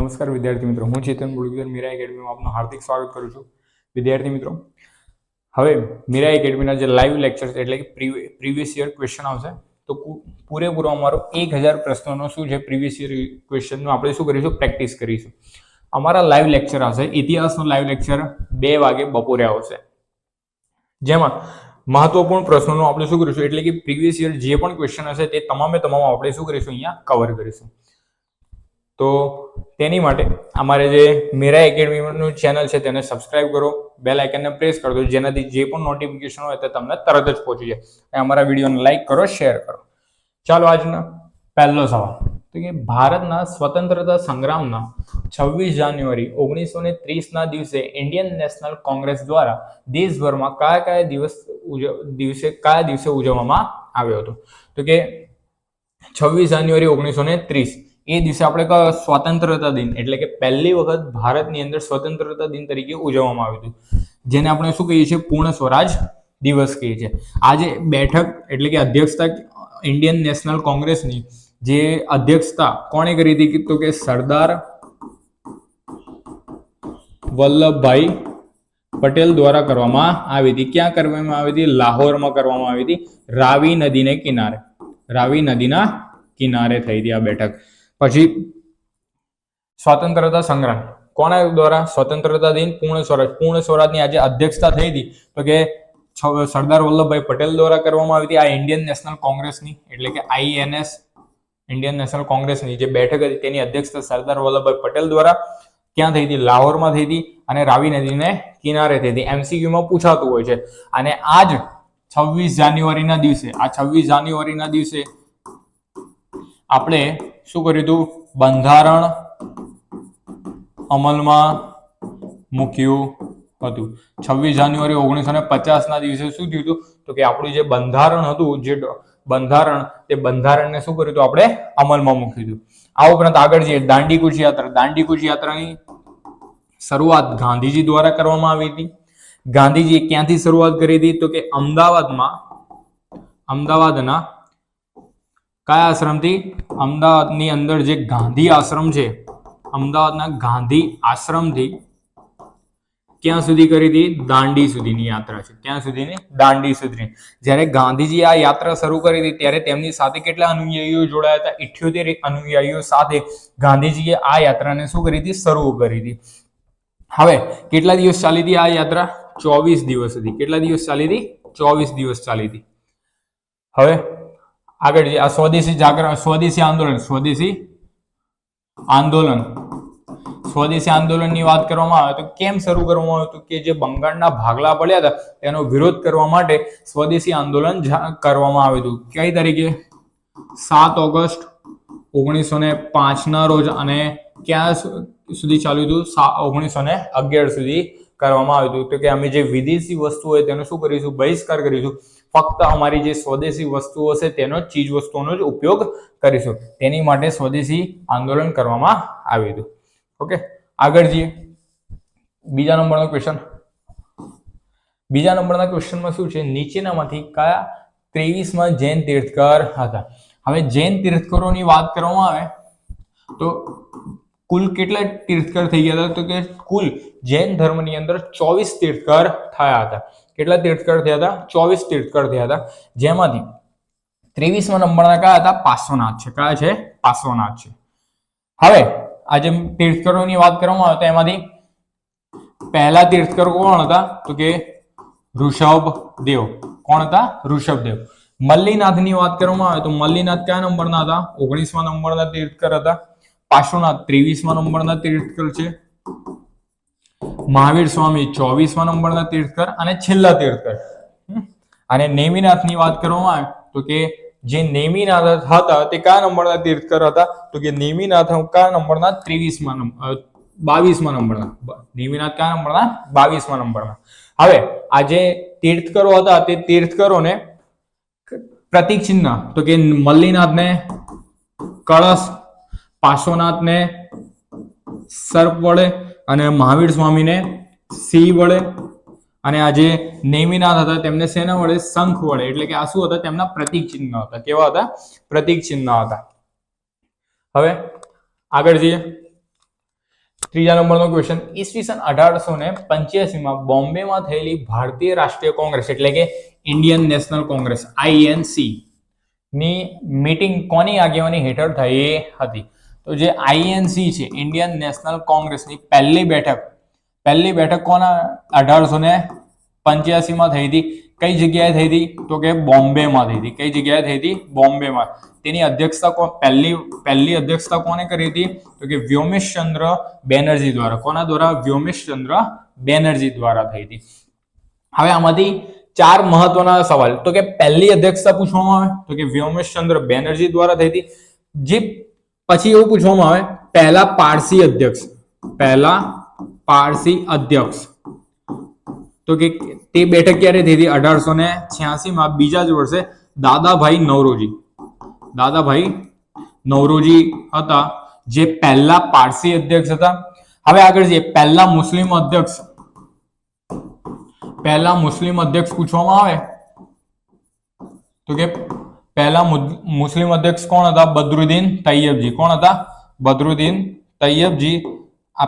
નમસ્કાર વિદ્યાર્થી મિત્રો, હું ચેતન બુડગર મીરા એકેડમીમાં આપનું હાર્દિક સ્વાગત કરું છું. વિદ્યાર્થી મિત્રો, હવે મીરા એકેડમીના જે લાઈવ લેક્ચર છે એટલે કે પ્રીવિયસ યર ક્વેશ્ચન આવશે, તો પૂરેપૂરો અમારો એક હજાર પ્રશ્નોનો શું છે પ્રીવિયસ યર ક્વેશ્ચનનો આપણે શું કરીશું પ્રેક્ટિસ કરીશું. અમારા લાઈવ લેક્ચર આવશે, ઇતિહાસનો લાઈવ લેક્ચર બે વાગે બપોરે આવશે. જેમાં મહત્વપૂર્ણ પ્રશ્નોનું આપણે શું કરીશું, એટલે કે પ્રીવિયસ યર જે પણ ક્વેશ્ચન હશે, તે તમામે તમામ આપણે શું કરીશું, અહીંયા કવર કરીશું. તો તેની માટે અમારે જે મેરા એકેડમીનું ચેનલ છે તેને સબસ્ક્રાઇબ કરો બેલ આઇકનને પ્રેસ કરી દો, જેનાથી જે પણ નોટિફિકેશન હોય તે તમને તરત જ પહોંચી જાય. અને અમારા વિડીયોને લાઇક કરો શેર કરો. ચાલો આજનો પહેલો સવાલ. તો કે ભારતના સ્વતંત્રતા સંગ્રામના છવ્વીસ જાન્યુઆરી ઓગણીસો ને ત્રીસના દિવસે ઇન્ડિયન નેશનલ કોંગ્રેસ દ્વારા દેશભરમાં કયા કયા દિવસ દિવસે કયા દિવસે ઉજવવામાં આવ્યો હતો? તો કે છવ્વીસ જાન્યુઆરી ઓગણીસો ને ત્રીસ. એ દિવસે આપણે સ્વતંત્રતા દિન, એટલે કે પહેલી વખત ભારતની અંદર સ્વતંત્રતા દિન તરીકે ઉજવવામાં આવ્યું હતું. જેને આપણે શું કહીએ છીએ? પૂર્ણ સ્વરાજ દિવસ કહીએ છીએ. આજે બેઠક, એટલે કે અધ્યક્ષતા ઇન્ડિયન નેશનલ કોંગ્રેસની જે અધ્યક્ષતા કોણે કરી હતી? તો કે સરદાર વલ્લભભાઈ પટેલ દ્વારા કરવામાં આવી હતી. ક્યાં કરવામાં આવી હતી? લાહોરમાં કરવામાં આવી હતી. રાવી નદીને કિનારે. રાવી નદીના કિનારે થઈ હતી આ બેઠક. પછી સ્વતંત્રતા સંગ્રામ. કોના દ્વારા? સ્વતંત્રતા દિન પૂર્ણ સ્વરાજ. પૂર્ણ સ્વરાજની આજે અધ્યક્ષતા થઈ હતી. તો કે સરદાર વલ્લભભાઈ પટેલ દ્વારા કરવામાં આવી હતી. આ ઇન્ડિયન નેશનલ કોંગ્રેસની એટલે કે આઈએનએસ ઇન્ડિયન નેશનલ કોંગ્રેસની જે બેઠક હતી, તેની અધ્યક્ષતા સરદાર વલ્લભભાઈ પટેલ દ્વારા ક્યાં થઈ હતી? લાહોરમાં થઈ હતી અને રાવી નદીને કિનારે થઈ હતી. એમસીક્યુમાં પૂછાતું હોય છે. અને આજ છવ્વીસ જાન્યુઆરીના દિવસે, આ છવ્વીસ જાન્યુઆરીના દિવસે આપણે શું કર્યું હતું બંધારણ અમલમાં મૂક્યું હતું. છવ્વીસ જાન્યુઆરી ઓગણીસો ને પચાસના દિવસે શું થયું હતું તો કે આપણું જે બંધારણ હતું, જે બંધારણ, તે બંધારણને શું કર્યું હતું આપણે અમલમાં મૂક્યું હતું આ ઉપરાંત આગળ જઈએ, દાંડીકૂચ યાત્રા. દાંડીકૂચ યાત્રાની શરૂઆત ગાંધીજી દ્વારા કરવામાં આવી હતી. ગાંધીજીએ ક્યાંથી શરૂઆત કરી હતી? તો કે અમદાવાદમાં, અમદાવાદના કયા આશ્રમથી? અમદાવાદની અંદર જે ગાંધી આશ્રમ છે, અમદાવાદના ગાંધી આશ્રમથી ક્યાં સુધી કરી હતી? દાંડી સુધીની યાત્રા છે. ત્યાં સુધીની દાંડી સુધી જ્યારે ગાંધીજી આ યાત્રા શરૂ કરી હતી, ત્યારે તેમની સાથે કેટલા અનુયાયીઓ જોડાયા હતા? ઇઠ્યોતેર અનુયાયીઓ સાથે ગાંધીજીએ આ યાત્રાને શું કરી હતી? શરૂ કરી હતી. હવે, કેટલા દિવસ ચાલી હતી આ યાત્રા? ચોવીસ દિવસ હતી કેટલા દિવસ ચાલી હતી? ચોવીસ દિવસ ચાલી હતી. હવે આગળ આ સ્વદેશી જાગરણ, સ્વદેશી આંદોલન સ્વદેશી આંદોલન. સ્વદેશી આંદોલનની વાત કરવામાં આવે તો કેમ શરૂ કરવામાં આવ્યું હતું કે જે બંગાળના ભાગલા પડ્યા હતા, તેનો વિરોધ કરવા માટે સ્વદેશી આંદોલન કરવામાં આવ્યું હતું. કઈ તરીકે સાત ઓગસ્ટ ઓગણીસો ને પાંચના રોજ અને ક્યાં સુધી ચાલ્યું હતું? ઓગણીસો ને અગિયાર સુધી કરવામાં આવ્યું હતું. કે અમે જે વિદેશી વસ્તુ હોય તેનો શું કરીશું? બહિષ્કાર કરીશું. ફક્ત અમારી જે સ્વદેશી વસ્તુઓ છે તેનો ચીજ વસ્તુઓનો જ ઉપયોગ કરીશું. તેની માટે સ્વદેશી આંદોલન કરવામાં આવ્યું હતું. ઓકે, આગળ જઈએ. બીજા નંબરનો ક્વેશ્ચન બીજા નંબરના ક્વેશ્ચનમાં શું છે? નીચેનામાંથી કયા ત્રેવીસમાં જૈન તીર્થકર હતા? હવે જૈન તીર્થકરોની વાત કરવામાં આવે તો કુલ કેટલા તીર્થકર થઈ ગયા હતા? તો કે કુલ જૈન ધર્મની અંદર ચોવીસ તીર્થકર થયા હતા. કેટલા તીર્થકર થયા હતા? ચોવીસ તીર્થકર થયા હતા. જેમાંથી ત્રેવીસમાં નંબરના કયા હતા? પાર્શ્વનાથ છે. કયા છે? પાર્શ્વનાથ છે. હવે આજે તીર્થકરોની વાત કરવામાં આવે તો એમાંથી પહેલા તીર્થકર કોણ હતા? તો કે ઋષભ દેવ. કોણ હતા? ઋષભ દેવ. મલ્લીનાથની વાત કરવામાં આવે તો મલ્લીનાથ કયા નંબરના હતા? ઓગણીસમાં નંબરના તીર્થકર હતા. પાર્શ્વનાથ ત્રેવીસમાં નંબરના તીર્થકર છે. મહાવીર સ્વામી ચોવીસમાં નંબરના તીર્થકર અને છેલ્લા તીર્થકર. અને નેમિનાથની વાત કરવામાં આવે તો કે જે નેમિનાથ હતા તે કયા નંબરના તીર્થકર હતા? તો કે નેમિનાથ કયા નંબરના? ત્રેવીસમાં નંબર બાવીસમાં નંબરના. નેમિનાથ કયા નંબરના? બાવીસમા નંબરના. હવે આ જે તીર્થકરો હતા તે તીર્થકરોને પ્રતિક ચિહ્ન, તો કે મલ્લીનાથને કળશ પાર્શ્વનાથને સર્પ વડે અને મહાવીર સ્વામીને સિંહ વડે અને આ જે નેમિનાથ હતા, તેમને શેના વડે શંખ વડે એટલે કે આ શું હતા? તેમના પ્રતિક ચિહ્ન હતા. કેવા હતા? પ્રતિક ચિહ્ન હતા. હવે આગળ જઈએ. ત્રીજા નંબરનો ક્વેશ્ચન ઈસવીસન અઢારસો ને પંચ્યાસીમાં બોમ્બેમાં થયેલી ભારતીય રાષ્ટ્રીય કોંગ્રેસ, એટલે કે ઇન્ડિયન નેશનલ કોંગ્રેસ આઈએનસી ની મીટિંગ કોની આગેવાની હેઠળ થઈ હતી? તો જે આઈએનસી છે ઇન્ડિયન નેશનલ કોંગ્રેસની પહેલી બેઠક પહેલી બેઠક કોના? અઢારસો ને પંચ્યાસીમાં થઈ હતી. કઈ જગ્યાએ થઈ હતી? તો કે બોમ્બેમાં થઈ હતી. કઈ જગ્યાએ થઈ હતી? બોમ્બેમાં. તેની અધ્યક્ષતા કોણ? પહેલી પહેલી અધ્યક્ષતા કોને કરી હતી? તો કે વ્યોમેશચંદ્ર બેનર્જી દ્વારા. કોના દ્વારા? વ્યોમેશચંદ્ર બેનર્જી દ્વારા થઈ હતી. હવે આમાંથી ચાર મહત્વના સવાલ. તો કે પહેલી અધ્યક્ષતા પૂછવામાં આવે? તો કે વ્યોમેશચંદ્ર બેનર્જી દ્વારા થઈ હતી. જે પછી એવું પૂછવામાં આવે, પહેલા પારસી અધ્યક્ષ, પહેલા પારસી અધ્યક્ષ. તો કે તે બેઠક ક્યારે થઈ હતી? અઢારસો ને છ્યાસીમાં. બીજા જ વર્ષે દાદાભાઈ નવરોજી. દાદાભાઈ નવરોજી હતા, જે પહેલા પારસી અધ્યક્ષ હતા. હવે આગળ જઈએ. પહેલા મુસ્લિમ અધ્યક્ષ. પહેલા મુસ્લિમ અધ્યક્ષ પૂછવામાં આવે. તો કે પહેલા મુસ્લિમ અધ્યક્ષ કોણ હતા? બદરુદ્દીન તૈયબજી. કોણ હતા? બદરુદ્દીન તૈયબજી. આ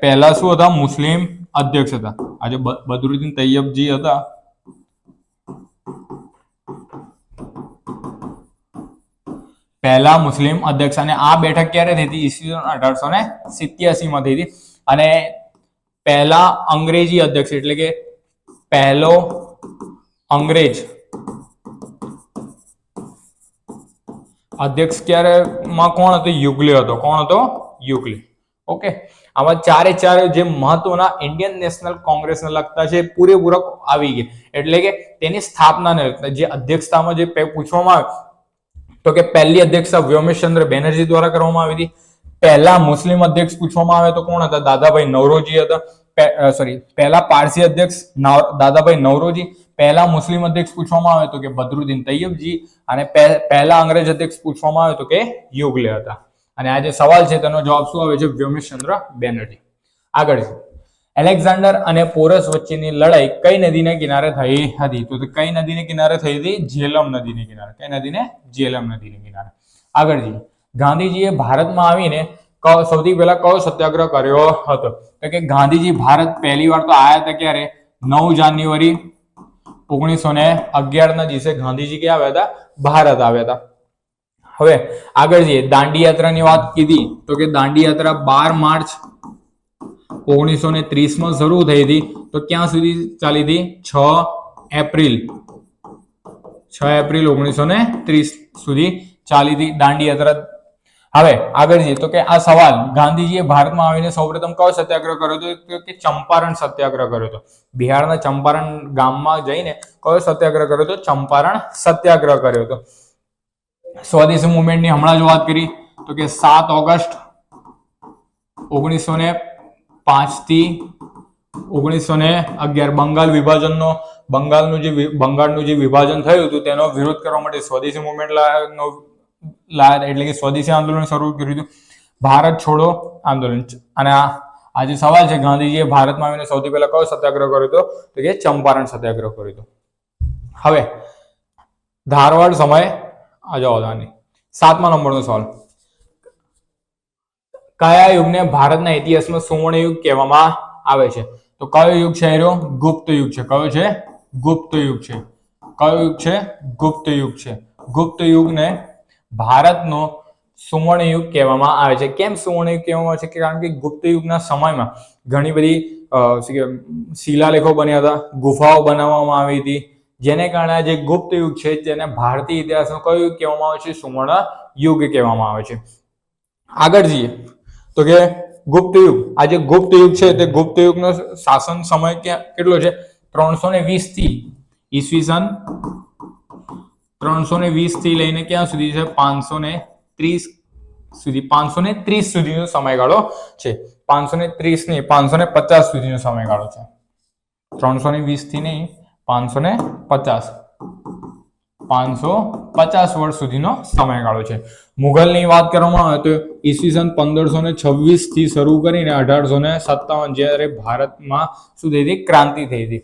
પહેલા શું હતા? મુસ્લિમ અધ્યક્ષ હતા. આજે બદરુદ્દીન તૈયબજી હતા. પહેલા મુસ્લિમ અધ્યક્ષ અને આ બેઠક ક્યારે થઈ હતી? ઈસવીસન અઢારસો ને સિત્યાસી માં થઈ હતી. અને પહેલા અંગ્રેજી અધ્યક્ષ એટલે કે પહેલો અંગ્રેજ અધ્યક્ષ ક્યારે માં કોણ હતો? યુગલે હતો. કોણ હતો? યુગલે. ઓકે. આમાં ચારે ચાર જે મહત્વના ઇન્ડિયન નેશનલ કોંગ્રેસને લગતા છે પૂરેપૂરા આવી ગયા. એટલે કે તેની સ્થાપનાને લગતા જે અધ્યક્ષતામાં જે પૂછવામાં આવે, તો કે પહેલી અધ્યક્ષતા વ્યોમેશચંદ્ર બેનર્જી દ્વારા કરવામાં આવી હતી. પહેલા મુસ્લિમ અધ્યક્ષ પૂછવામાં આવે તો કોણ હતા? દાદાભાઈ નવરોજી હતા. સોરી પહેલા પારસી અધ્યક્ષ દાદાભાઈ નવરોજી. પહેલા મુસ્લિમ અધ્યક્ષ પૂછવામાં આવે તો કે બદરુદ્દીન તૈયબજી અને પહેલા અંગ્રેજ અધ્યક્ષ પૂછવામાં આવે તો કે યોગલે હતા. અને આ જે સવાલ છે, તેનો જવાબ શું આવે છે? વ્યોમેશચંદ્ર બેનર્જી. આગળ એલેક્ઝાન્ડર અને પોરસ વચ્ચેની લડાઈ કઈ નદીને કિનારે થઈ હતી? તો કઈ નદીને કિનારે થઈ હતી? ઝેલમ નદીને કિનારે. કઈ નદીને? ઝેલમ નદીને કિનારે. આગળ જઈએ ગાંધીજીએ ભારતમાં આવીને સૌથી પહેલા કયો સત્યાગ્રહ કર્યો હતો? તો કે ગાંધીજી ભારત પહેલી વાર તો આયા હતા ક્યારે? નવ જાન્યુઆરી ઓગણીસો ને અગિયાર ના દિવસે ગાંધીજી ક્યાં આવ્યા હતા? ભારત આવ્યા હતા. હવે આગળ જઈએ. દાંડી યાત્રાની વાત કીધી તો કે દાંડી યાત્રા બાર માર્ચ ઓગણીસો ને ત્રીસમાં શરૂ થઈ હતી. તો ક્યાં સુધી ચાલી હતી? છ એપ્રિલ. છ એપ્રિલ ઓગણીસો ને ત્રીસ સુધી ચાલી હતી દાંડી યાત્રા હવે આગળ જઈએ. તો કે આ સવાલ, ગાંધીજીએ ભારતમાં આવીને સૌપ્રથમ કયો સત્યાગ્રહ કર્યો હતો? કે ચંપારણ સત્યાગ્રહ કર્યો હતો. બિહારના ચંપારણ ગામમાં જઈને કયો સત્યાગ્રહ કર્યો હતો? ચંપારણ સત્યાગ્રહ કર્યો હતો. સ્વદેશી મુવમેન્ટની હમણાં જ વાત કરી. તો કે સાત ઓગસ્ટ ઓગણીસો ને પાંચથી ઓગણીસો ને અગિયાર બંગાળ વિભાજનનો, બંગાળનું જે બંગાળનું જે વિભાજન થયું હતું, તેનો વિરોધ કરવા માટે સ્વદેશી મુવમેન્ટ લાયા એટલે કે સ્વદેશી આંદોલન શરૂ કર્યું હતું. ભારત છોડો આંદોલન. અને આ આજે સવાલ છે, ગાંધીજીએ ભારતમાં આવીને સૌથી પહેલા કયો સત્યાગ્રહ કર્યો હતો? તો કે ચંપારણ સત્યાગ્રહ કર્યો હતો. હવે, ધારવાડ સમય, આ જાઓ દાની સાતમા નંબરનો સવાલ. કયા યુગને ભારતના ઇતિહાસમાં સુવર્ણ યુગ કહેવામાં આવે છે? તો કયો યુગ છે એ ગુપ્ત યુગ છે. કયો છે? ગુપ્ત યુગ છે. કયો યુગ છે? ગુપ્ત યુગ છે. ગુપ્ત યુગને ભારતનો સુવર્ણ યુગ કહેવામાં આવે છે. કેમ સુવર્ણ યુગ કહેવામાં આવે છે? કે કારણ કે ગુપ્ત યુગના સમયમાં ઘણી બધી શિલાલેખો બન્યા હતા, ગુફાઓ બનાવવામાં આવી હતી. જેને કારણે જે ગુપ્ત યુગ છે તેને ભારતીય ઇતિહાસનો કયો કહેવામાં આવે છે? સુવર્ણ યુગ કહેવામાં આવે છે. આગળ જઈએ. તો કે ગુપ્ત યુગ આ જે ગુપ્ત યુગ છે, તે ગુપ્ત યુગનો શાસન સમય કેટલો છે? ત્રણસો ને વીસથી ઈસવીસન ત્રણસો ને વીસથી લઈને ક્યાં સુધી છે? પાંચસો ને ત્રીસ સુધી. પાંચસો ને ત્રીસ સુધીનો સમયગાળો છે. પાંચસો ને ત્રીસ નહીં પાંચસો ને પચાસ સુધીનો સમયગાળો છે. ત્રણસો ને વીસથી નહીં પાંચસો ને પચાસ. પાંચસો પચાસ વર્ષ સુધીનો સમયગાળો છે. મુઘલની વાત કરવામાં આવે તો ઈસવીસન પંદરસો ને છવ્વીસથી શરૂ કરીને અઢારસો ને સત્તાવન જ્યારે ભારતમાં શું થઈ હતી? ક્રાંતિ થઈ હતી.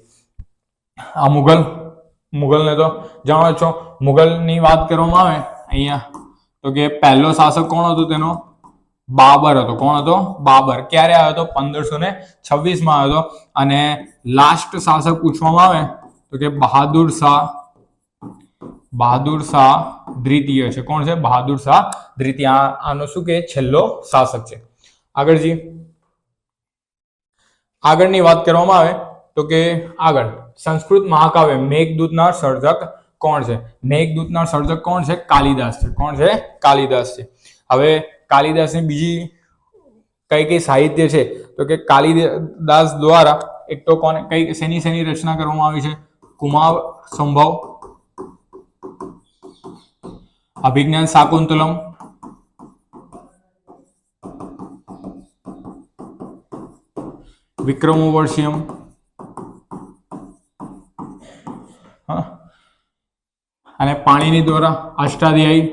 આ મુઘલ મુઘલને તો જાણો છો. મુગલની વાત કરવામાં આવે અહીંયા, તો કે પહેલો શાસક કોણ હતો તેનો? બાબર હતો. કોણ હતો? બાબર. ક્યારે આવ્યો હતો? પંદરસો ને છવ્વીસમાં આવ્યો હતો. અને લાસ્ટ શાસક પૂછવામાં આવે, તો કે બહાદુર શાહ બહાદુર શાહ દ્વિતીય છે. કોણ છે? બહાદુર શાહ દ્વિતીય. આનો શું કે? છેલ્લો શાસક છે. આગળ જી આગળની વાત કરવામાં આવે, તો કે આગળ. સંસ્કૃત મહાકાવ્ય મેઘદૂતના સર્જક કોણ છે? મેઘદૂતના સર્જક કોણ છે? કાલિદાસ છે. કોણ છે? કાલિદાસ છે. હવે કાલિદાસની બીજી કઈ કઈ સાહિત્ય છે? તો કે કાલિદાસ દ્વારા એક તો કોને કઈ શેની શેની રચના કરવામાં આવી છે? કુમાર સંભવ, અભિજ્ઞાન શાકુંતલમ, વિક્રમોવર્ષિયમ અને પાણીની દ્વારા અષ્ટાધ્યાયી.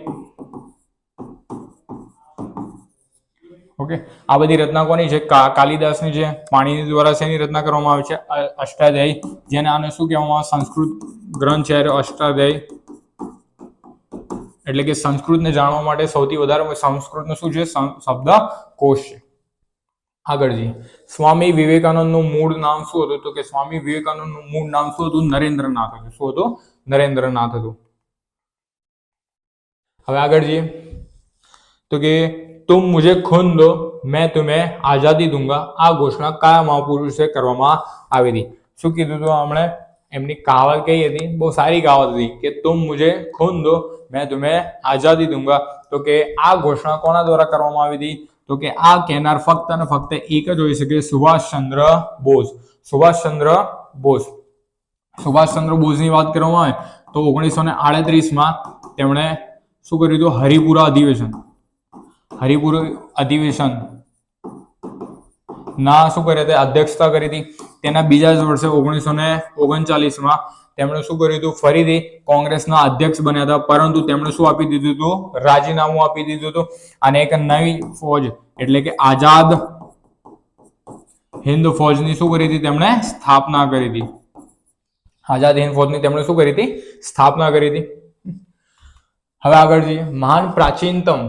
ઓકે. આ બધી રચના કોની છે? કાલિદાસની છે, પાણીની દ્વારા શેની રચના કરવામાં આવી છે. અષ્ટાધ્યાયી. જેને આને શું કહેવામાં આવે? સંસ્કૃત ગ્રંથ છે અષ્ટાધ્યાયી. એટલે કે સંસ્કૃતને જાણવા માટે સૌથી વધારે સંસ્કૃતનું શું છે? શબ્દ કોશ છે. આગળ જઈએ સ્વામી વિવેકાનંદનું મૂળ નામ શું હતું? તો કે સ્વામી વિવેકાનંદનું મૂળ નામ શું હતું? નરેન્દ્રનાથ હતું. શું હતું? નરેન્દ્રનાથ હતું. હવે આગળ જઈએ તો કે તુમ મુજે ખૂન દો, મેં તુમ્हें આઝાદી દૂંગા. આ ઘોષણા કયા મહાપુરુષે કરવામાં આવી હતી શું કીધું હતું હમણે? એમની કહાવત કહી હતી? બહુ સારી કહાવત હતી કે તુમ મુજે ખૂન દો, મેં તુમ્हें આઝાદી દૂંગા. તો કે આ ઘોષણા કોના દ્વારા કરવામાં આવી હતી તો કે આ કહેનાર ફક્ત અને ફક્ત એક જ હોઈ શકે સુભાષચંદ્ર બોઝ. સુભાષચંદ્ર બોઝ. સુભાષચંદ્ર બોઝની વાત કરવામાં આવે તો ઓગણીસો ને આડત્રીસમાં તેમણે શું કર્યું હતું? હરિપુરા અધિવેશન. હરિપુર અધિવેશન ના શું કરી હતી? અધ્યક્ષતા કરી હતી. તેના બીજા જ વર્ષે ઓગણીસો ને ઓગણચાલીસમાં તેમણે શું કર્યું હતું? ફરીથી કોંગ્રેસના અધ્યક્ષ બન્યા હતા. પરંતુ તેમણે શું આપી દીધું હતું? રાજીનામું આપી દીધું હતું. અને એક નવી ફોજ, એટલે કે આઝાદ હિન્દ ફોજની શું કરી હતી? તેમણે સ્થાપના કરી હતી. આઝાદ હિન્દ ફોજની તેમણે શું કરી હતી? સ્થાપના કરી હતી. હવે આગળ જઈએ. મહાન પ્રાચીનતમ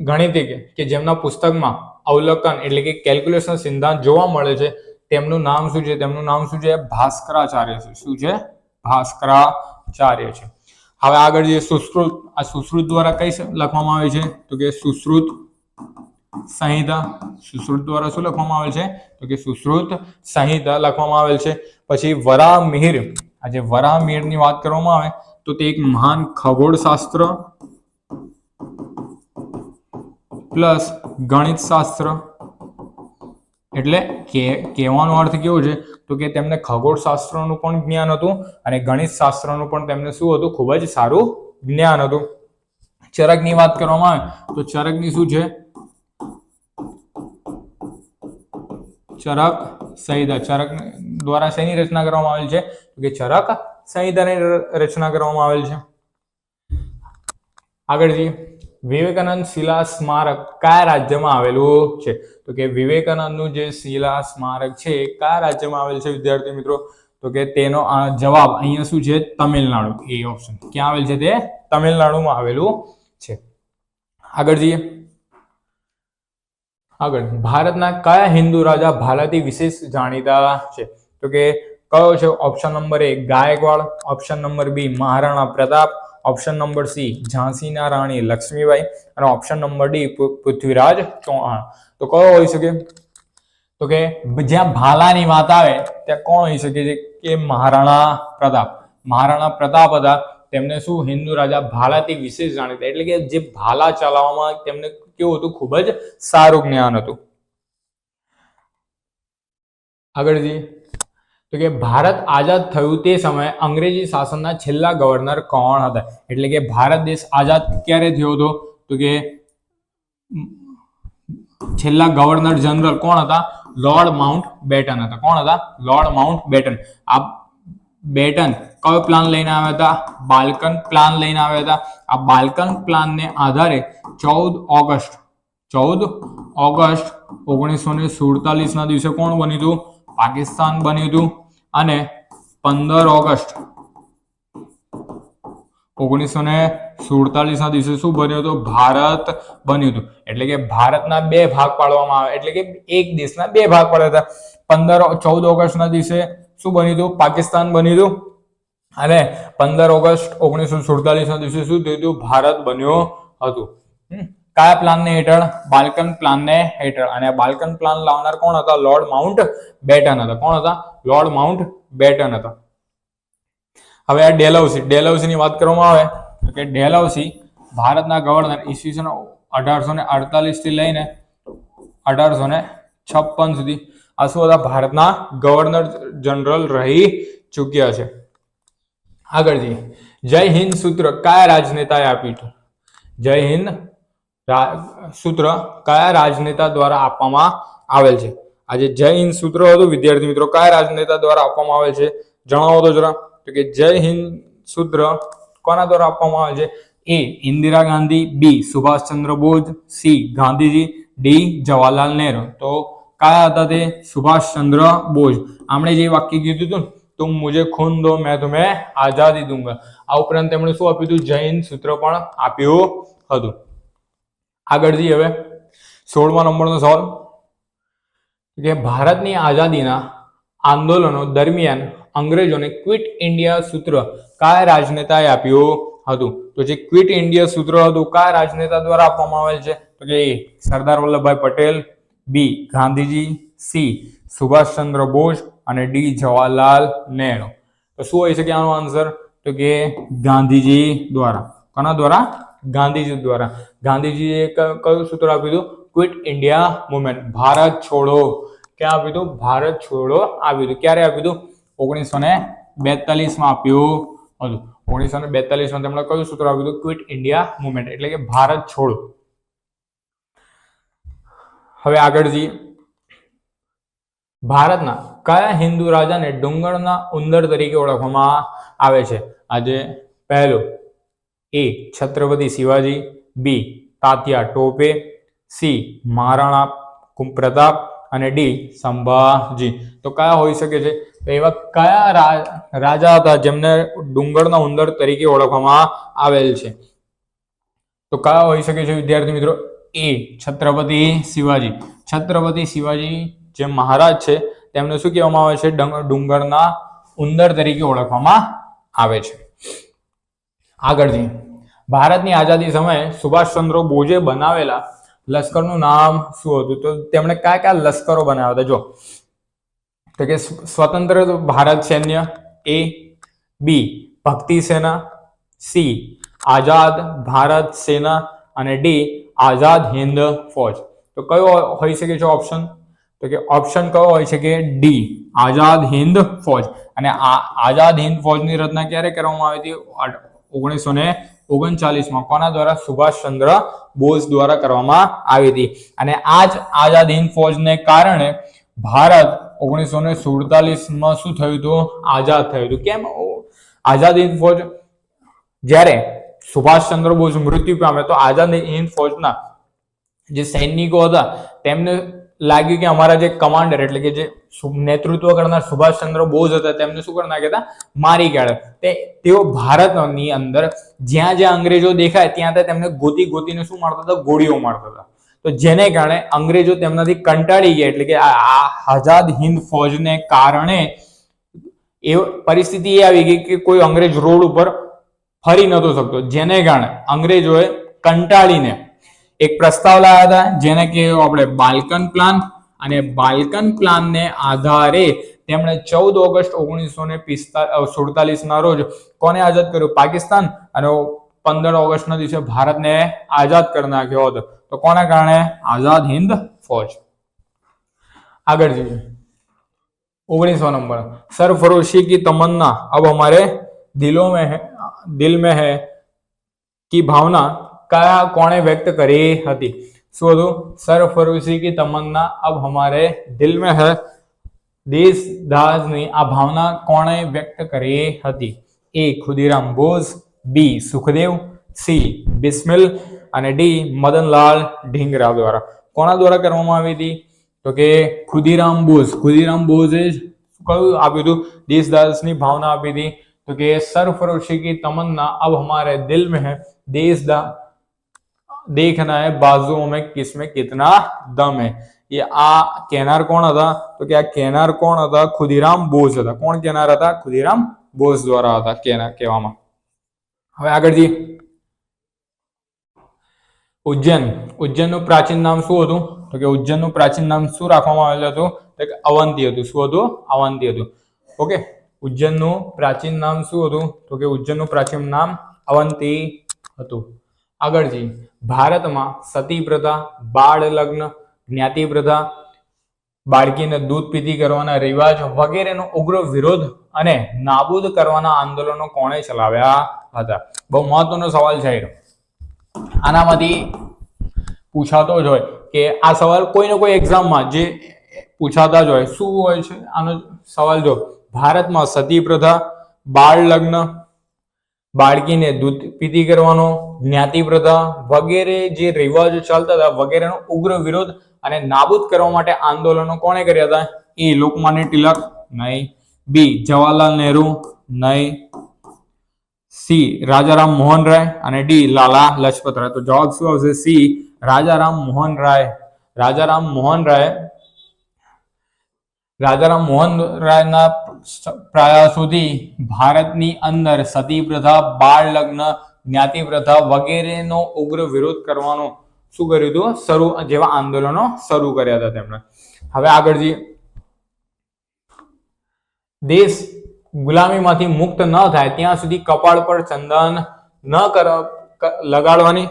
ગણિતિક કે જેમના પુસ્તકમાં અવલોકન, એટલે કે કેલ્ક્યુલેશન સિદ્ધાંત જોવા મળે છે, તેમનું નામ શું છે? તેમનું નામ શું છે? ભાસ્કરાચાર્ય છે. શું છે? ભાસ્કરાચાર્ય છે. હવે આગળ જે સુશ્રુત, આ સુશ્રુત દ્વારા કઈ લખવામાં આવે છે? તો કે સુશ્રુત સંહિતા, સુશ્રુત દ્વારા શું લખવામાં આવેલ છે? તો કે સુશ્રુત સંહિતા લખવામાં આવેલ છે. પછી વરામિહિર આ જે વરામિહિરની વાત કરવામાં આવે, તો તે એક મહાન ખગોળશાસ્ત્ર પ્લસ ગણિત શાસ્ત્ર એટલે કે, કહેવાનો અર્થ કેવો છે? તો કે તેમને ખગોળશાસ્ત્રનું પણ જ્ઞાન હતું અને ગણિત શાસ્ત્રનું પણ તેમને શું હતું? ખૂબ જ સારું જ્ઞાન હતું. ચરકની વાત કરવામાં આવે તો ચરકની શું છે? ચરક સંહિતા ચરક દ્વારા શેની રચના કરવામાં આવેલ છે? તો કે ચરક સંહિતાની રચના કરવામાં આવેલ છે. આગળ જઈએ. વિવેકાનંદ શિલા સ્મારક કયા રાજ્યમાં આવેલું છે? તો કે વિવેકાનંદનું જે શિલા સ્મારક છે કયા રાજ્યમાં આવેલ છે, વિદ્યાર્થી મિત્રો? તો કે તેનો જવાબ અહીંયા શું છે? તમિલનાડુ. એ ઓપ્શન ક્યાં આવેલ છે તે? તમિલનાડુમાં આવેલું છે. આગળ જઈએ. આગળ. ભારતના કયા હિન્દુ રાજા ભાલાથી વિશેષ જાણીતા છે? તો કે કયો છે? Option number A Gaikwad. Option number B Maharana Pratap. Option number C ઝાંસીના Rani Lakshmibai. અને option number D Prithviraj Chauhan. તો કયો હોઈ શકે? તો કે જ્યાં ભાલાની વાત આવે, ત્યાં કોણ હોઈ શકે છે? કે મહારાણા પ્રતાપ. મહારાણા પ્રતાપ હતા. તેમને શું હિન્દુ રાજા ભાલાથી વિશેષ જાણીતા. એટલે કે જે ભાલા ચલાવવામાં તેમને કેવું હતું? ખૂબ જ સારું જ્ઞાન હતું. આગળ જઈએ તો કે ભારત આઝાદ થયું તે સમયે અંગ્રેજી શાસનના છેલ્લા ગવર્નર કોણ હતા? એટલે કે ભારત દેશ આઝાદ ક્યારે થયો હતો? તો કે છેલ્લા ગવર્નર જનરલ કોણ હતા? લોર્ડ માઉન્ટ બેટન હતા. કોણ હતા? Lord Mountbatten. આ બેટન કયો પ્લાન લઈને આવ્યા હતા? બાલ્કન પ્લાન લઈને આવ્યા હતા. આ બાલ્કન પ્લાનને આધારે ચૌદ ઓગસ્ટ ચૌદ ઓગસ્ટ ઓગણીસો ને સુડતાલીસ ના દિવસે કોણ બન્યું હતું? પાકિસ્તાન બન્યું હતું અને પંદર ઓગસ્ટ ઓગણીસો ને સુડતાલીસ ના દિવસે શું બન્યું હતું? ભારત બન્યું હતું. એટલે કે ભારતના બે ભાગ પાડવામાં આવે. એટલે કે એક દેશના બે ભાગ પાડ્યા હતા. પંદર ચૌદ ઓગસ્ટ ના દિવસે શું બન્યું હતું? પાકિસ્તાન બન્યું હતું. અને પંદર ઓગસ્ટ ઓગણીસો સુડતાલીસ ના દિવસે શું થયું હતું? ભારત બન્યો હતું. કયા પ્લાનને હેઠળ? બાલ્કન પ્લાનને હેઠળ. અને બાલ્કન પ્લાન લાવનાર કોણ હતા? લોર્ડ માઉન્ટ બેટન હતા. કોણ હતા? લોર્ડ માઉન્ટ બેટન હતા. હવે આ ડેલહાઉસી ડેલહાઉસીની વાત કરવામાં આવે તો કે ડેલહાઉસી ભારતના ગવર્નર ઈસવીસન અઢારસો ને અડતાલીસથી લઈને અઢારસો ને છપ્પન સુધી આ શું હતા? ભારતના ગવર્નર જનરલ રહી ચૂક્યા છે. આગળ જઈએ. જય હિન્દ સૂત્ર. કયા રાજનેતાએ આપ્યું હતું? જય હિન્દ સૂત્ર કયા રાજનેતા દ્વારા આપવામાં આવેલ છે? આજે જય હિન્દ સૂત્ર હતું, વિદ્યાર્થી મિત્રો, કયા રાજનેતા દ્વારા આપવામાં આવે છે? જણાવો તો જરા, તો કે જય હિન્દ સૂત્ર કોના દ્વારા આપવામાં આવે છે? A Indira Gandhi, B Subhashchandra Bose, C Gandhiji, D Jawaharlal Nehru. તો કયા હતા તે? સુભાષચંદ્ર બોઝ. આપણે જે વાક્ય કીધું હતું તું મુજે ખૂન દો, મેં તુમે આઝાદી દુંગા. આ ઉપરાંત તેમણે શું આપ્યું હતું? જૈન સૂત્ર પણ આપ્યું હતું. આગળ જઈએ હવે સોળમા નંબરનો સવાલ. કે ભારતની આઝાદીના આંદોલનો દરમિયાન અંગ્રેજોને ક્વિટ ઇન્ડિયા સૂત્ર કયા રાજનેતાએ આપ્યું હતું? તો જે ક્વિટ ઇન્ડિયા સૂત્ર હતું કયા રાજનેતા દ્વારા આપવામાં આવેલ છે? તો કે સરદાર વલ્લભભાઈ પટેલ, બી ગાંધીજી, સી સુભાષચંદ્ર બોઝ અને ડી જવાહરલાલ નહેરુ. તો શું હોય શકે આનો આન્સર? તો કે ગાંધીજી દ્વારા. કોના દ્વારા? ગાંધીજી દ્વારા. ગાંધીજીએ કયું સૂત્ર આપ્યું હતું? ક્વિટ ઇન્ડિયા મુવમેન્ટ ભારત છોડો. ક્યાં આપ્યું હતું? ભારત છોડો આપ્યું હતું. ક્યારે આપ્યું હતું? ઓગણીસો ને બેતાલીસમાં આપ્યું હતું. ઓગણીસો ને બેતાલીસમાં તેમણે કયું સૂત્ર આપ્યું હતું? ક્વિટ ઇન્ડિયા મુવમેન્ટ એટલે કે ભારત છોડો. હવે આગળ જઈએ. ભારતના કયા હિન્દુ રાજાને ડુંગરના ઉંદર તરીકે ઓળખવામાં આવે છે? આજે પહેલું, A Chhatrapati Shivaji, B Tatya Tope, C, Maharana કું- પ્રતાપ અને ડી, સંભાજી. તો કયા હોઈ શકે છે? તો એવા કયા રાજા હતા જેમને ડુંગરના ઉંદર તરીકે ઓળખવામાં આવેલ છે? તો કયા હોઈ શકે છે વિદ્યાર્થી મિત્રો? એ, છત્રપતિ શિવાજી. છત્રપતિ શિવાજી જે મહારાજ છે, તેમને શું કહેવામાં આવે છે? ડંગ- ડુંગરના ઉંદર તરીકે ઓળખવામાં આવે છે. આગળ જઈએ. ભારતની આઝાદી સમયે સુભાષચંદ્ર બોઝે બનાવેલા લશ્કરનું નામ શું હતું? તો તેમણે કયા કયા લશ્કરો બનાવ્યા હતા? જો, તો કે સ્વતંત્ર ભારત સૈન્ય, એ, બી, ભક્તિ સેના, સી, આઝાદ ભારત સેના અને ડી, આઝાદ હિન્દ ફૌજ. તો કયો હોઈ શકે છે ઓપ્શન? તો કે ઓપ્શન કયો હોય છે કે ડી, આઝાદ હિન્દ ફૌજ. અને આ, આઝાદ હિન્દ ફૌજની રચના ક્યારે કરવામાં આવી હતી? ઓગણીસો ને ઓગણચાલીસમાં કોના દ્વારા? સુભાષચંદ્ર બોઝ દ્વારા કરવામાં આવી હતી. અને આ જ આઝાદ હિન્દ ફોજને કારણે ભારત ઓગણીસો ને સુડતાલીસમાં શું થયું હતું? આઝાદ થયું હતું. કેમ? આઝાદ હિન્દ ફૌજ જ્યારે સુભાષચંદ્ર બોઝ મૃત્યુ પામે તો આઝાદ હિન્દ ફોજના જે સૈનિકો હતા તેમને લાગ્યું કે અમારા જે કમાન્ડર એટલે કે જે નેતૃત્વ કરનાર સુભાષચંદ્ર બોઝ હતા, તેમને શું કરી નાખ્યા હતા? મારી કાઢ્યા તે, તેઓ ભારતની અંદર જ્યાં જ્યાં અંગ્રેજો દેખાય, ત્યાં ત્યાં તેમને ગોતી ગોતીને શું મારતા હતા? ગોળીઓ મારતા હતા. તો જેને કારણે અંગ્રેજો તેમનાથી કંટાળી ગયા, એટલે કે આ આઝાદ હિન્દ ફોજને કારણે એ પરિસ્થિતિ એ આવી ગઈ કે કોઈ અંગ્રેજ રોડ ઉપર ફરી નતો શકતો. જેને કારણે અંગ્રેજોએ કંટાળીને એક પ્રસ્તાવ લાવ્યા હતા, જેને કે આપણે બાલ્કન પ્લાન અને બાલ્કન પ્લાનને આધારે તેમણે ચૌદ ઓગસ્ટ ઓગણીસો ને સુડતાલીસના રોજ કોને આઝાદ કર્યું? પાકિસ્તાન. અને પંદર ઓગસ્ટના દિવસે ભારતને આઝાદ કરી નાખ્યો હતો. તો કોના કારણે? આઝાદ હિન્દ ફોજ. આગળ જઈએ. ઓગણીસો નંબર. સરફરોશી કી તમન્ના. અબ હમારે દિલો મે દિલ મેં હૈ કી ભાવના કયા કોણે વ્યક્ત કરી હતી? શું હતું? સર સરફરોશી કી તમન્ના, અબ હમારે દિલ મે હૈ. દેશદાસની આ ભાવના કોણે વ્યક્ત કરી હતી? A Khudiram Bose, B Sukhdev, C Bismil અને ડી મદનલાલ ઢીંગરા દ્વારા. કોના દ્વારા કરવામાં આવી હતી? તો કે ખુદીરામ બોઝ. ખુદીરામ બોઝે કયું આપ્યું હતું? દેશદાસની ભાવના આપી હતી. તો કે સરફરોશી કી તમન્ના, અબ હમારે દિલ મે હૈ. દેશદા देखना है बाजुओं में किसमें कितना दम है ये આ કહેનાર કોણ હતા તો કે આ કહેનાર કોણ હતા ખુદીરામ બોઝ હતા કોણ કહેનાર હતા ખુદીરામ બોઝ દ્વારા હતા કહેનાર કહેવામાં હવે આગળ જઈએ ઉજ્જૈન ઉજ્જૈનનું પ્રાચીન નામ શું હતું તો કે ઉજ્જૈનનું પ્રાચીન નામ શું રાખવામાં આવેલું હતું તો કે અવંતી હતું શું હતું અવંતી હતું ઓકે ઉજ્જૈનનું પ્રાચીન નામ શું હતું તો કે ઉજ્જૈનનું પ્રાચીન નામ અવંતી હતું આગળ જઈએ ભારતમાં સતી પ્રથા બાળ લગ્ન જ્ઞાતિ પ્રથા બાળકીને દૂધ પીતી કરવાના રિવાજ વગેરેનો ઉગ્ર વિરોધ અને નાબૂદ કરવાના આંદોલનો કોણે ચલાવ્યા હતા? બહુ મહત્વનો સવાલ છે. આનામાંથી પૂછાતો જ હોય કે આ સવાલ કોઈ ને કોઈ એક્ઝામમાં જે પૂછાતા જ હોય. શું હોય છે? આનો સવાલ જો, ભારતમાં સતી પ્રથા બાળ લગ્ન બાળકીને દૂધ પીતી કરવાનો, જ્ઞાતિ પ્રથા વગેરે જે રિવાજો ચાલતા હતા, વગેરેનો ઉગ્ર વિરોધ અને નાબૂદ કરવા માટે આંદોલનો કોણે કર્યા હતા? એ લોકમાન્ય તિલક, નહીં. બી, જવાહરલાલ નહેરુ, નહીં. સી, રાજારામ મોહન રાય અને ડી, લાલા લજપત રાય. તો જવાબ શું આવશે? સી, રાજારામ મોહન રાય. રાજારામ મોહન રાય, રાજારામ મોહન રાયના પ્રયાસોથી ભારતની અંદર સતી પ્રથા બાળ લગ્ન જ્ઞાતિ પ્રથા વગેરેનો ઉગ્ર વિરોધ કરવાનો શું કર્યું હતું? શરૂ, જેવા આંદોલનો શરૂ કર્યા હતા તેમણે. હવે આગળ જઈએ. દેશ ગુલામીમાંથી મુક્ત ન થાય ત્યાં સુધી કપાળ પર ચંદન ન કર લગાડવાની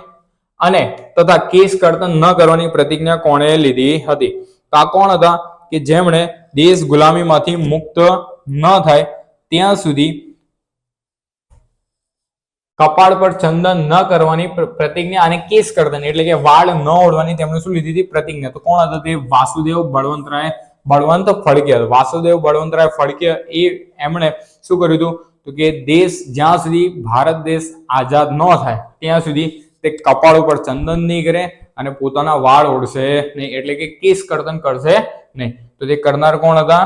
અને તથા કેસ કરતન ન કરવાની પ્રતિજ્ઞા કોણે લીધી હતી? તો આ કોણ હતા? કે જેમણે દેશ ગુલામીમાંથી મુક્ત ન થાય, ત્યાં સુધી કપાળ પર ચંદન ન કરવાની પ્રતિજ્ઞા અને કેસ કર્તન એટલે કે વાળ ન ઓળવાની તેમણે શું લીધી હતી? પ્રતિજ્ઞા. તો કોણ હતા તે? વાસુદેવ બળવંતરાય, બળવંત ફડકે હતા. વાસુદેવ બળવંતરાય ફડકે એ એમણે શું કર્યું હતું? તો કે દેશ જ્યાં સુધી ભારત દેશ આઝાદ ન થાય, ત્યાં સુધી તે કપાળ ઉપર ચંદન નહીં કરે અને પોતાના વાળ ઓળશે નહીં. એટલે કે કેસ કરતન કરશે નહીં. તો તે કરનાર કોણ હતા?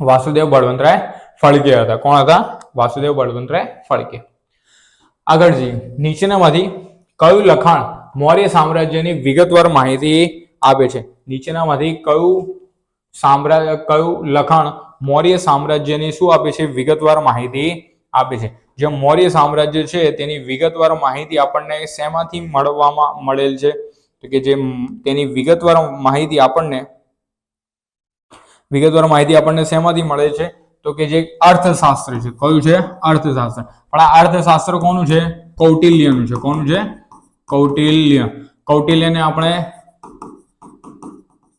વાસુદેવ બળવંતરાય ફળકે હતા. કોણ હતા? વાસુદેવ બળવંતરાય ફળકે. આગળ જઈએ નીચેનામાંથી કયું લખાણ મૌર્ય સામ્રાજ્યની વિગતવાર માહિતી આપે છે? નીચેનામાંથી કયું સામ્રાજ્ય કયું લખાણ મૌર્ય સામ્રાજ્યની શું આપે છે? વિગતવાર માહિતી આપે છે. જે મૌર્ય સામ્રાજ્ય છે, તેની વિગતવાર માહિતી આપણને શેમાંથી મળવામાં, મળેલ છે? તો કે જે તેની વિગતવાર માહિતી આપણને વિગતવાર માહિતી આપણને શેમાંથી મળે છે? તો કે જે અર્થશાસ્ત્ર છે. કયું છે? અર્થશાસ્ત્ર. પણ આ અર્થશાસ્ત્ર કોનું છે? કૌટિલ્યનું છે. કોનું છે? કૌટિલ્ય. કૌટિલ્યને આપણે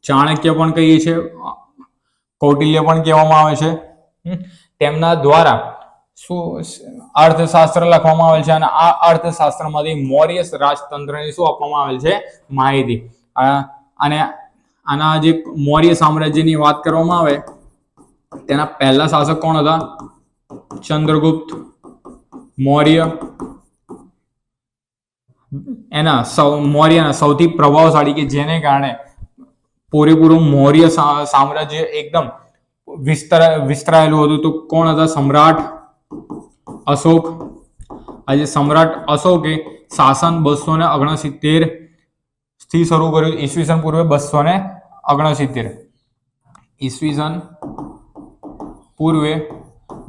ચાણક્ય પણ કહીએ છીએ. કૌટિલ્ય પણ કહેવામાં આવે છે. તેમના દ્વારા શું અર્થશાસ્ત્ર લખવામાં આવેલ છે અને આ અર્થશાસ્ત્રમાંથી મૌર્ય રાજતંત્રની શું આપવામાં આવેલ છે? માહિતી. અને આના જે મૌર્ય સામ્રાજ્યની વાત કરવામાં આવે, તેના પહેલા શાસક કોણ હતા? ચંદ્રગુપ્ત, મૌર્ય. એના સૌ, મૌર્યના સૌથી પ્રભાવશાળી કે જેને કારણે પૂરેપૂરું મૌર્ય સામ્રાજ્ય એકદમ વિસ્તરા, વિસ્તરાયેલું હતું, તો કોણ હતા? સમ્રાટ અશોક. આજે સમ્રાટ અશોકે શાસન બસો ને ઓગણસિત્તેરથી શરૂ કર્યું, ઈસવીસન પૂર્વે બસો ને ઓગણસિત્તેર. ઈસવીસન પૂર્વે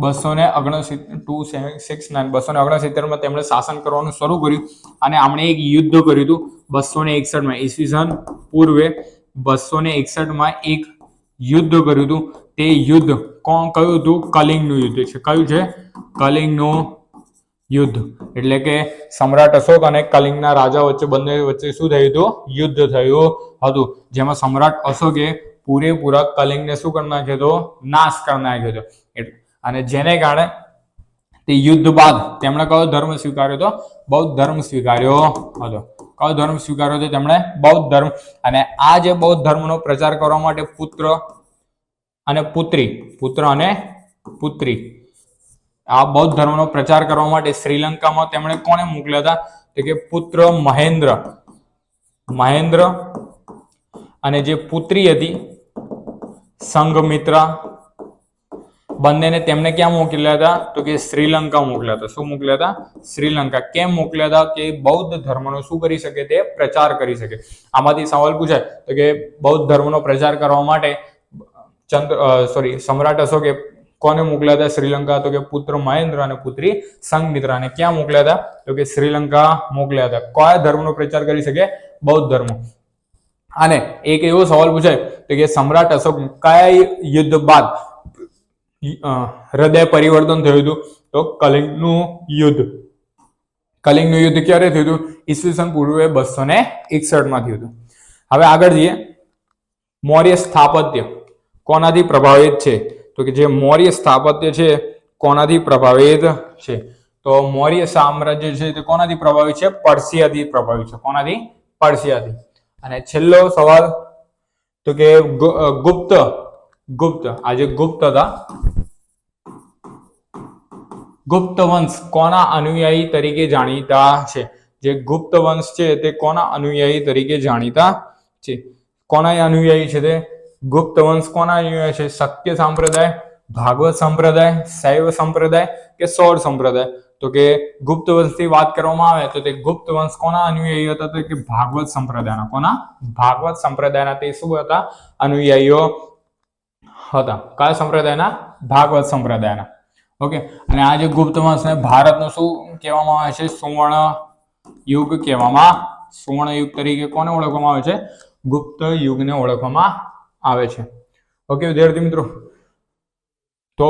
બસો ને ઓગણસિત્તેર ટુ સિક્સ, નાઇન બસો ને ઓગણસિત્તેરમાં તેમણે શાસન કરવાનું શરૂ કર્યું અને આમણે એક યુદ્ધ કર્યું હતું બસો ને એકસઠમાં. ઈસવીસન પૂર્વે બસો ને એકસઠમાં એક યુદ્ધ કર્યું હતું. તે યુદ્ધ કોણ, કયું હતું? કલિંગનું યુદ્ધ છે. કયું છે? કલિંગનું યુદ્ધ. એટલે કે સમ્રાટ અશોક અને કલિંગના રાજા વચ્ચે, બંને વચ્ચે શું થયું હતું? યુદ્ધ થયું હતું. જેમાં સમ્રાટ અશોકે પૂરેપૂરા કલિંગને શું કરી નાખ્યો હતો? નાશ કરી નાખ્યો હતો. અને જેને કારણે તે યુદ્ધ બાદ તેમણે કયો ધર્મ સ્વીકાર્યો હતો? બૌદ્ધ ધર્મ સ્વીકાર્યો હતો. કયો ધર્મ સ્વીકાર્યો હતો? તેમણે બૌદ્ધ ધર્મ. અને આ જે બૌદ્ધ ધર્મનો પ્રચાર કરવા માટે પુત્ર અને પુત્રી, પુત્ર અને પુત્રી. આ બૌદ્ધ ધર્મનો પ્રચાર કરવા માટે શ્રીલંકામાં તેમણે કોને મોકલ્યા હતા? તો કે પુત્ર મહેન્દ્ર. મહેન્દ્ર અને જે પુત્રી હતી, સંઘમિત્રા, બંનેને તેમને ક્યાં મોકલ્યા હતા? તો કે શ્રીલંકા મોકલ્યા હતા. શું મોકલ્યા હતા? શ્રીલંકા. કેમ મોકલ્યા હતા? કે બૌદ્ધ ધર્મનો શું કરી શકે તે પ્રચાર કરી શકે. આમાંથી સવાલ પૂછાય. તો કે બૌદ્ધ ધર્મનો પ્રચાર કરવા માટે ચંદ્ર સોરી સમ્રાટ અશોકે કોને મોકલ્યા હતા? શ્રીલંકા તો કે પુત્ર મહેન્દ્ર અને પુત્રી સંગમિત્રાને ક્યાં મોકલ્યા હતા? તો કે શ્રીલંકા મોકલ્યા હતા. કયા ધર્મનો પ્રચાર કરી શકે? બૌદ્ધ ધર્મ. અને એક એવો સવાલ પૂછાય તો કે સમ્રાટ અશોક કયા યુદ્ધ બાદ હૃદય પરિવર્તન થયું હતું? તો કલિંગનું યુદ્ધ. કલિંગનું યુદ્ધ ક્યારે થયું હતું? ઈસવીસન પૂર્વે બસો ને એકસઠમાં થયું હતું. હવે આગળ જઈએ. મૌર્ય સ્થાપત્ય. કોનાથી પ્રભાવિત છે? તો કે જે મૌર્ય સ્થાપત્ય છે, કોનાથી પ્રભાવિત છે? તો મૌર્ય સામ્રાજ્ય છે તે કોનાથી પ્રભાવિત છે? પર્શિયાથી પ્રભાવિત છે. કોનાથી? પર્શિયાથી. અને છેલ્લો સવાલ, તો કે ગુપ્ત ગુપ્ત આ જે ગુપ્ત હતા. ગુપ્ત વંશ કોના અનુયાયી તરીકે જાણીતા છે? જે ગુપ્ત વંશ છે તે કોના અનુયાયી તરીકે જાણીતા છે? કોના અનુયાયી છે તે? ગુપ્ત વંશ કોના અહીંયા છે? શક્ય સંપ્રદાય, ભાગવત સંપ્રદાય, શૈવ સંપ્રદાય કે સૌર સંપ્રદાય? તો કે ગુપ્ત વંશની વાત કરવામાં આવે તો તે ગુપ્ત વંશ કોના અનુયાયી હતા? તો કે ભાગવત સંપ્રદાયના. કોના? ભાગવત સંપ્રદાયના. તે શું હતા? અનુયાયીઓ હતા. કયા સંપ્રદાયના? ભાગવત સંપ્રદાયના. ઓકે. અને આ જે ગુપ્ત વંશને ભારતનું શું કહેવામાં આવે છે? સુવર્ણ યુગ કહેવામાં, સુવર્ણ યુગ તરીકે કોને ઓળખવામાં આવે છે? ગુપ્ત યુગને ઓળખવામાં આવે છે. ઓકે વિદ્યાર્થી મિત્રો, તો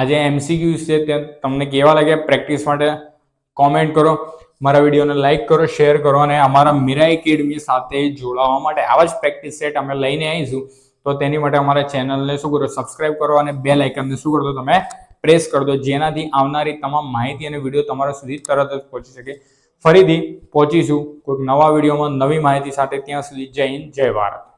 આજે એમસીક્યુ છે તે તમને કેવા લાગ્યા? પ્રેક્ટિસ માટે કોમેન્ટ કરો, મારા વિડીયોને લાઈક કરો શેર કરો અને અમારા મીરા એકેડમી સાથે જોડાવા માટે આવા જ પ્રેક્ટિસ સેટ અમે લઈને આવીશું. તો તેની માટે અમારા ચેનલને શું કરો સબસ્ક્રાઇબ કરો અને બે લાઇકનને શું કરો તમે પ્રેસ કરી દો, જેનાથી આવનારી તમામ માહિતી અને વીડિયો તમારા સુધી તરત જ પહોંચી શકે. ફરીથી પહોંચીશું કોઈક નવા વિડીયોમાં નવી માહિતી સાથે, ત્યાં સુધી જય હિન્દ, જય ભારત.